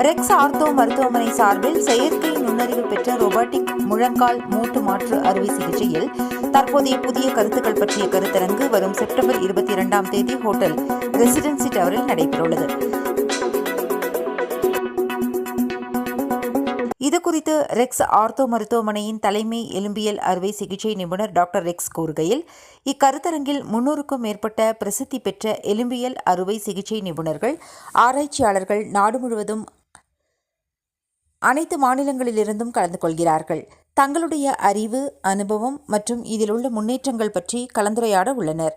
Rex ortho மருத்துவமனை சார்பில் செயற்கை நுண்ணறிவு பெற்ற ரொபாட்டிக் முழங்கால் மூட்டு மாற்று அறுவை சிகிச்சையில் தற்போதைய புதிய கருத்துக்கள் பற்றிய கருத்தரங்கு வரும் செப்டம்பர் இருபத்தி இரண்டாம் தேதி ஹோட்டல் ரெசிடென்சி டவரில் நடைபெறவுள்ளது. இதுகுறித்து ரெக்ஸ் ஆர்த்தோ மருத்துவமனையின் தலைமை எலும்பியல் அறுவை சிகிச்சை நிபுணர் டாக்டர் ரெக்ஸ் கூறுகையில் இக்கருத்தரங்கில் முன்னூறுக்கும் மேற்பட்ட பிரசித்தி பெற்ற எலும்பியல் அறுவை சிகிச்சை நிபுணர்கள் ஆராய்ச்சியாளர்கள் நாடு முழுவதும் அனைத்து மாநிலங்களிலிருந்தும் கலந்து கொள்கிறார்கள். தங்களுடைய அறிவு அனுபவம் மற்றும் இதில் உள்ள முன்னேற்றங்கள் பற்றி கலந்துரையாட உள்ளனர்.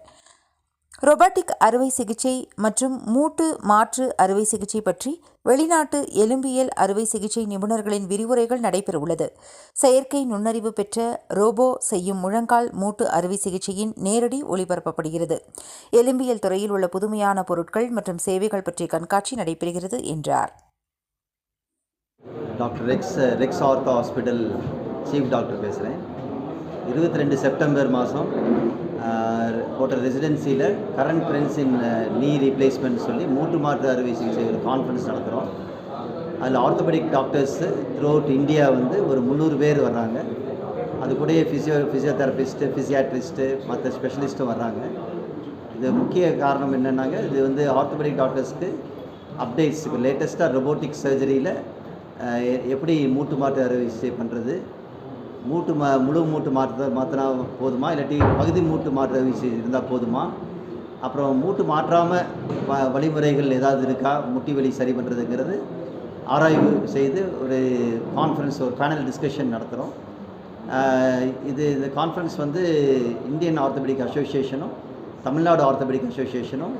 ரொபாட்டிக் அறுவை சிகிச்சை மற்றும் மூட்டு மாற்று அறுவை சிகிச்சை பற்றி வெளிநாட்டு எலும்பியல் அறுவை சிகிச்சை நிபுணர்களின் விரிவுரைகள் நடைபெறவுள்ளது செயற்கை நுண்ணறிவு பெற்ற ரோபோ செய்யும் முழங்கால் மூட்டு அறுவை சிகிச்சையின் நேரடி ஒளிபரப்பப்படுகிறது. எலும்பியல் துறையில் உள்ள புதுமையான பொருட்கள் மற்றும் சேவைகள் பற்றிய கண்காட்சி நடைபெறுகிறது என்றார். Doctor Rex Rex ortho hospital chief doctor பேசுகிறேன் இருபத்தி ரெண்டு செப்டம்பர் மாதம் hotel ரெசிடென்சியில் current trends in knee replacement சொல்லி மூட்டு மாற்று அறுவை சிகிச்சை ஒரு கான்ஃபரன்ஸ் நடத்துகிறோம் அதில் orthopaedic doctors throughout India வந்து ஒரு முந்நூறு பேர் வர்றாங்க. அது கூடயே ஃபிசியோ ஃபிசியோதெரபிஸ்ட்டு ஃபிசியாட்ரிஸ்ட்டு மற்ற ஸ்பெஷலிஸ்ட்டும் வர்றாங்க. இது முக்கிய காரணம் என்னென்னாங்க இது வந்து ஆர்த்தோபெடிக் டாக்டர்ஸ்க்கு அப்டேட்ஸ் இப்போ லேட்டஸ்ட்டாக ரொபோட்டிக் சர்ஜரியில் எப்படி மூட்டு மாற்று அறுவை சிகிச்சை பண்ணுறது மூட்டு மா முழு மூட்டு மாற்று மாற்றினா போதுமா? இல்லாட்டி பகுதி மூட்டு மாற்று அறுவை சிகிச்சை இருந்தால் போதுமா? அப்புறம் மூட்டு மாற்றாமல் வ வழிமுறைகள் ஏதாவது இருக்கா? முட்டி வலி சரி பண்ணுறதுங்கிறது ஆராய்வு செய்து ஒரு கான்ஃபரன்ஸ் ஒரு பேனல் டிஸ்கஷன் நடத்துகிறோம் இது இந்த கான்ஃபரன்ஸ் வந்து இந்தியன் ஆர்த்தபெடிக் அசோசியேஷனும் தமிழ்நாடு ஆர்த்தபெடிக் அசோசியேஷனும்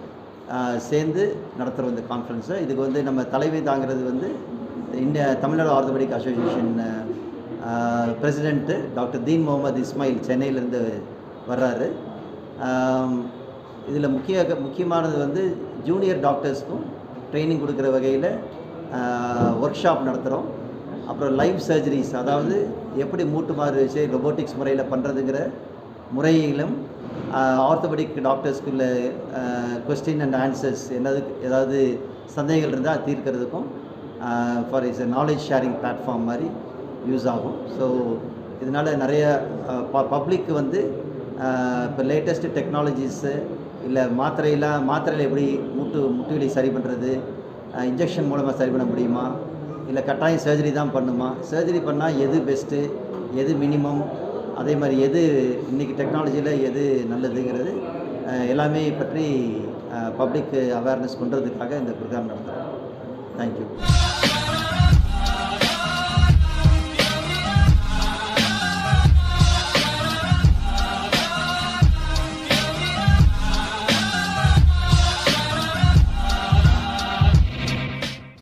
சேர்ந்து நடத்துகிற இந்த கான்ஃபரன்ஸை இதுக்கு வந்து நம்ம தலைமை தாங்கிறது வந்து India Tamil Nadu orthopaedic association president doctor Deen Mohammed Ismail சென்னையிலேருந்து வர்றாரு. Um, இதில் முக்கிய முக்கியமானது வந்து ஜூனியர் டாக்டர்ஸ்க்கும் ட்ரைனிங் கொடுக்குற வகையில் ஒர்க் uh, ஷாப் நடத்துகிறோம் அப்புறம் லைவ் சர்ஜரிஸ் அதாவது எப்படி மூட்டு மாறு வச்சு ரொபோட்டிக்ஸ் முறையில் பண்ணுறதுங்கிற முறையிலும் ஆர்த்தோபெடிக் டாக்டர்ஸ்க்குள்ள கொஸ்டின் அண்ட் ஆன்சர்ஸ் என்னது ஏதாவது சந்தேகங்கள் இருந்தால் தீர்க்கிறதுக்கும் for is knowledge sharing platform மாதிரி யூஸ் ஆகும். ஸோ இதனால் நிறைய ப பப்ளிக் வந்து இப்போ லேட்டஸ்ட்டு டெக்னாலஜிஸு இல்லை மாத்திரையெல்லாம் மாத்திரையில் எப்படி மூட்டு முட்டுகளை சரி பண்ணுறது இன்ஜெக்ஷன் மூலமாக சரி பண்ண முடியுமா? இல்லை கட்டாயம் சர்ஜரி தான் பண்ணுமா? சர்ஜரி பண்ணால் எது பெஸ்ட்டு எது மினிமம் அதே மாதிரி எது இன்றைக்கி டெக்னாலஜியில் எது நல்லதுங்கிறது எல்லாமே பற்றி பப்ளிக் அவேர்னஸ் பண்ணுறதுக்காக இந்த ப்ரோக்ராம் நடத்துகிறோம் Thank you.